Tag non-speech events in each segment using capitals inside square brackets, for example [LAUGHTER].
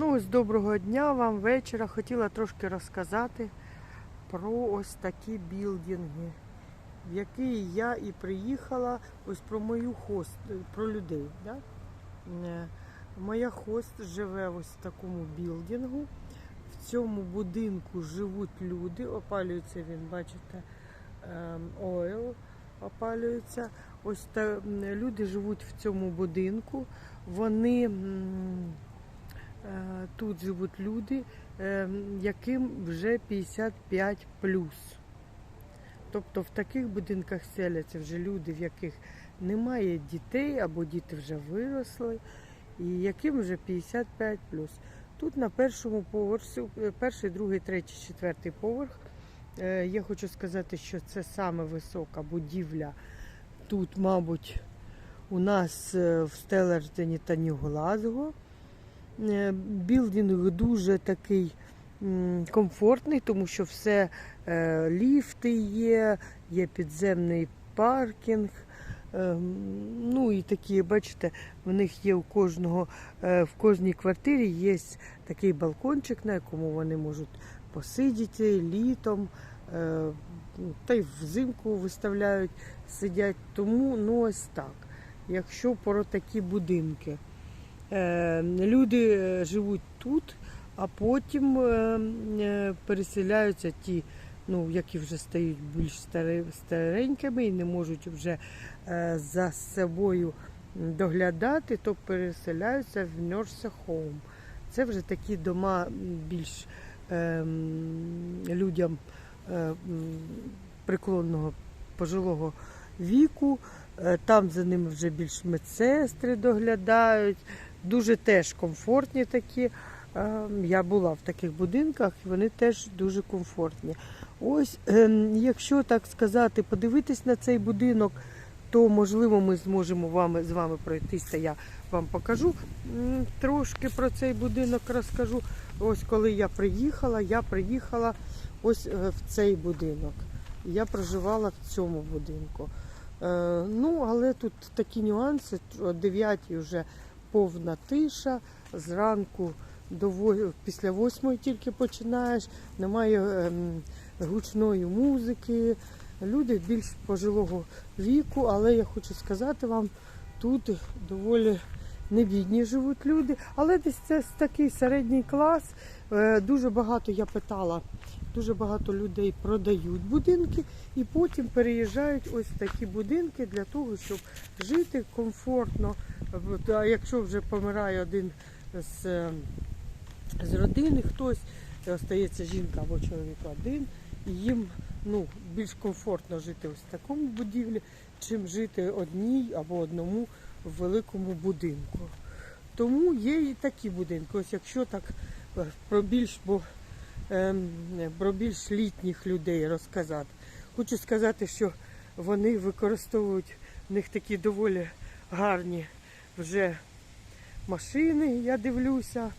Ну, ось доброго дня вам вечора. Хотіла трошки розказати про ось такі білдинги, в які я і приїхала, ось про мою хост, про людей. Да? Е, Моя хост живе ось в такому білдингу. В цьому будинку живуть люди, опалюється він, бачите, ем, ойл опалюється. Ось та, люди живуть в цьому будинку. Вони тут живуть люди, е, яким вже 55 Тобто в таких будинках селяться вже люди, в яких немає дітей або діти вже виросли, і яким вже 55 Тут на першому поверсі, е, перший, другий, третій, четвертий поверх. Е, Я хочу сказати, що це саме висока будівля. Тут, мабуть, у нас е, в Стеллардені та Нью-Глазго. Е, Білдинг дуже такий комфортний, тому що все е, ліфти є, є підземний паркінг. Е, Ну і такі, бачите, в них є у кожного, в кожній квартирі є такий балкончик, на якому вони можуть посидіти літом, та й взимку виставляють, сидять. Тому ну ось так. Якщо про такі будинки. Е, Люди живуть тут, а потім е, е, переселяються ті, ну, які вже стають більш старенькими і не можуть вже за собою доглядати, то переселяються в Nurse Home. Це вже такі дома більш людям преклонного пожилого віку. Там за ними вже більш медсестри доглядають. Дуже теж комфортні такі. Е, Я була в таких будинках, і вони теж дуже комфортні. Ось, ем, якщо так сказати, подивитись на цей будинок, то можливо ми зможемо вами, з вами пройтись, та я вам покажу трошки про цей будинок розкажу. Ось коли я приїхала, я приїхала ось е, в цей будинок. Я проживала в цьому будинку. Е, ну, але тут такі нюанси, о 9 вже повна тиша, зранку до після 8 тільки починаєш, немає ем, гучної музики. Люди більш пожилого віку, але я хочу сказати вам, тут доволі не бідні живуть люди, але десь це такий середній клас. Е, Дуже багато я питала, дуже багато людей продають будинки і потім переїжджають ось такі будинки для того, щоб жити комфортно. А якщо вже помирає один з, е, з родини, хтось остається жінка або чоловік один, і їм ну, більш комфортно жити ось в такому будівлі, чим жити одній або одному в великому будинку. Тому є і такі будинки. Ось якщо так е, більш бо, про більш літніх людей розказати. Хочу сказати, що вони використовують в них такі доволі гарні вже машини, я дивлюся.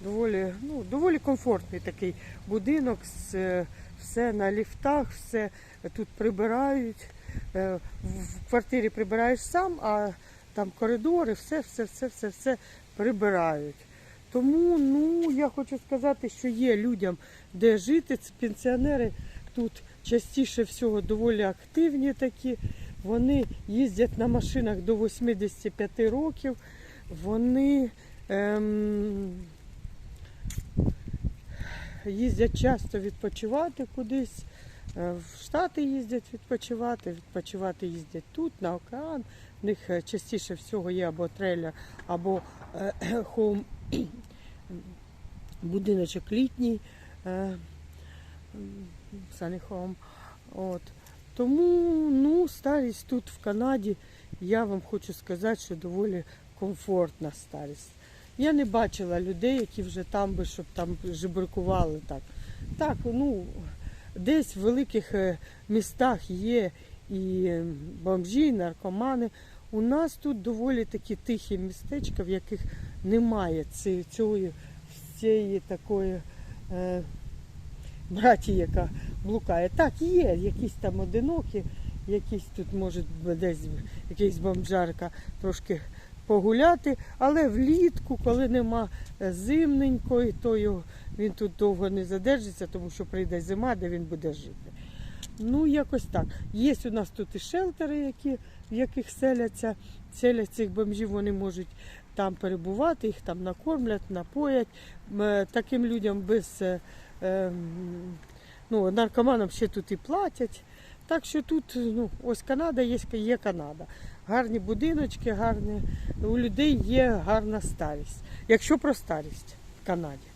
Доволі, ну, доволі комфортний такий будинок, е, все на ліфтах, все тут прибирають. Е, В квартирі прибираєш сам, а там коридори, все, все, все, все, все прибирають. Тому ну, я хочу сказати, що є людям, де жити. Це пенсіонери тут частіше всього доволі активні такі. Вони їздять на машинах до 85 років. Вони ем, їздять часто відпочивати кудись. Е, В Штати їздять відпочивати, відпочивати їздять тут, на океан. В них е, частіше всього є або трейлер, або е, [CLEARS THROAT] хоум, будиночок літній, е, sunny. От. Тому ну, старість тут в Канаді, я вам хочу сказати, що доволі комфортна старість. Я не бачила людей, які вже там би, щоб там жебракували так. Так, ну, десь в великих е, містах є і бомжі, і наркомани. У нас тут доволі такі тихі містечка, в яких немає ці- цієї, цієї такої е, браті, яка блукає. Так, є якісь там одинокі, якісь тут може десь якийсь бомжарка трошки погуляти, але влітку, коли нема е, зимненької, то його, він тут довго не задержиться, тому що прийде зима, де він буде жити. Ну, якось так. Є у нас тут і шелтери, які, в яких селяться. Селять цих бомжів, вони можуть там перебувати, їх там накормлять, напоять. Е, Таким людям без е, е, ну, наркоманам ще тут і платять. Так що тут ну, ось Канада є, є Канада. Гарні будиночки, гарні. У людей є гарна старість. Якщо про старість в Канаді.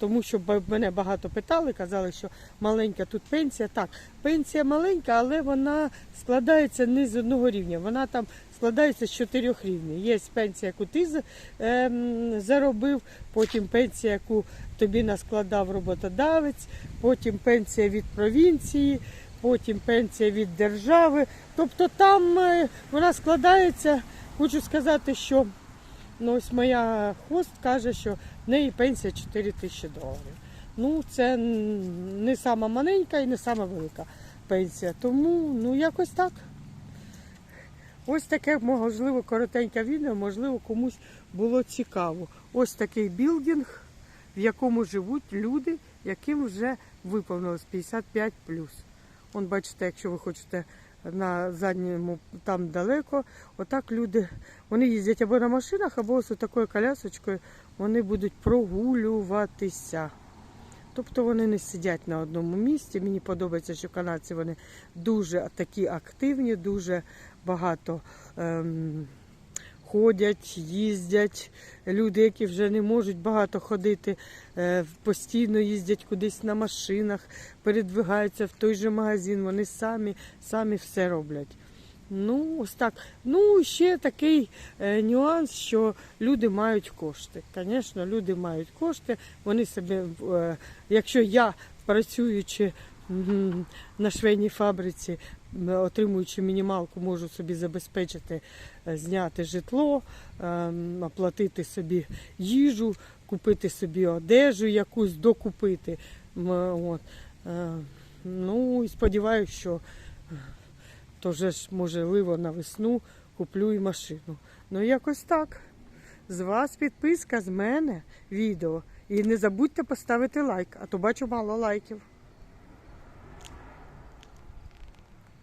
Тому що мене багато питали, казали, що маленька тут пенсія. Так, пенсія маленька, але вона складається не з одного рівня. Вона там складається з чотирьох рівнів. Є пенсія, яку ти ем, заробив, потім пенсія, яку тобі наскладав роботодавець, потім пенсія від провінції, потім пенсія від держави. Тобто там е, вона складається, хочу сказати, що ну, ось моя хост каже, що в неї пенсія 4 тисячі доларів. Ну, це не сама маленька і не сама велика пенсія. Тому ну якось так. Ось таке, можливо, коротеньке відео, можливо, комусь було цікаво. Ось такий білдинг, в якому живуть люди, яким вже виповнилось 55 Вон бачите, якщо ви хочете на задньому там далеко, отак люди вони їздять або на машинах, або з такою колясочкою вони будуть прогулюватися. Тобто вони не сидять на одному місці. Мені подобається, що канадці вони дуже такі активні, дуже багато ем, ходять, їздять. Люди, які вже не можуть багато ходити, е, постійно їздять кудись на машинах, передвигаються в той же магазин, вони самі, самі все роблять. Ну, ось так. Ну, ще такий е, нюанс, що люди мають кошти. Звісно, люди мають кошти. Вони собі, е, якщо я працюючи на швейній фабриці, отримуючи мінімалку, можу собі забезпечити, е, зняти житло, е, оплатити собі їжу, купити собі одежу якусь, докупити. От. Е, Ну і сподіваюся, що то вже ж можливо на весну куплю і машину. Ну якось так. З вас підписка, з мене відео. І не забудьте поставити лайк, а то бачу мало лайків.